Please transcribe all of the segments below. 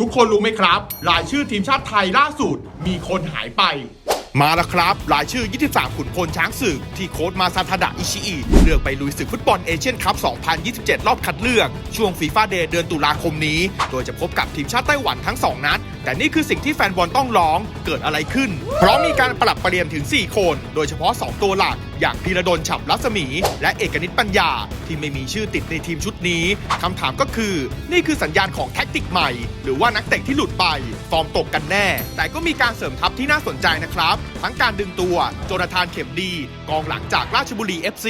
ทุกคนรู้ไหมครับ รายชื่อทีมชาติไทยล่าสุด มีคนหายไป มาแล้วครับ รายชื่อ 23 ขุนพลช้างศึก ที่โค้ชมาซาทาดะอิชิอิเลือกไปลุยศึกฟุตบอลเอเชียนคัพ 2027 รอบคัดเลือก ช่วงฟีฟ่าเดย์เดือนตุลาคมนี้ โดยจะพบกับทีมชาติไต้หวันทั้ง 2 นัดแต่นี่คือสิ่งที่แฟนบอลต้องร้องเกิดอะไรขึ้น เพราะมีการปรับเปลี่ยนถึง 4 คน โดยเฉพาะ 2 ตัวหลัก อย่างพีระดลฉับรัศมี และเอกนิตปัญญา ที่ไม่มีชื่อติดในทีมชุดนี้คำถามก็คือ นี่คือสัญญาณของแท็กติกใหม่ หรือว่านักเตะที่หลุดไป ฟอร์มตกกันแน่ แต่ก็มีการเสริมทัพที่น่าสนใจนะครับ ทั้งการดึงตัวโจนาธานเข็มดี กองหลังจากราชบุรี FC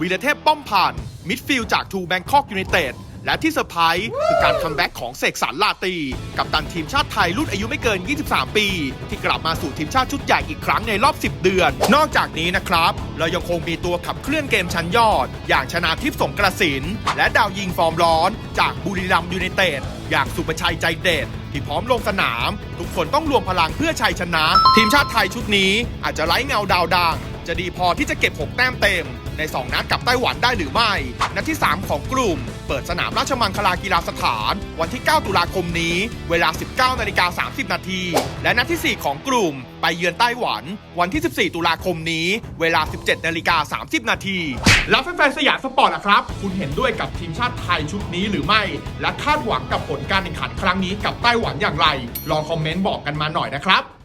วีรเทพป้อมพันมิดฟิลด์จากทูแบงคอกยูไนเต็ด และที่เซอร์ไพรส์คือการคัมแบ็กของเสกสรรลาตี กับตันทีมชาติไทยรุ่นอายุไม่เกิน 23 ปี ที่กลับมาสู่ทีมชาติชุดใหญ่อีกครั้งในรอบ 10 เดือน นอกจากนี้นะครับ เรายังคงมีตัวขับเคลื่อนเกมชั้นยอด อย่างชนาทิพย์สงกระสิน และดาวยิงฟอร์มร้อน จากบุรีรัมย์ยูไนเต็ดอย่างสุประชัยใจเด็ดที่พร้อมลงสนาม ทุกคนต้องรวมพลังเพื่อชัยชนะ ทีมชาติไทยชุดนี้อาจจะไร้เงาดาวดัง จะดีพอที่จะเก็บ 6 แต้มเต็ม ใน 2 นัดกับไต้หวันได้หรือไม่ นัดที่ 3 ของกลุ่ม เปิดสนามราชมังคลากีฬาสถาน วันที่ 9 ตุลาคมนี้ เวลา 19นาฬิกา30 นาที และนัดที่ 4 ของกลุ่ม ไปเยือนไต้หวัน วันที่ 14 ตุลาคมนี้ เวลา 17นาฬิกา30 นาทีแล้วแฟนๆสยามสปอร์ตล่ะครับ คุณเห็นด้วยกับทีมชาติไทยชุดนี้หรือไม่ และคาดหวังกับผลการแข่งขันครั้งนี้กับไต้หวันอย่างไร ลองคอมเมนต์บอกกันมาหน่อยนะครับ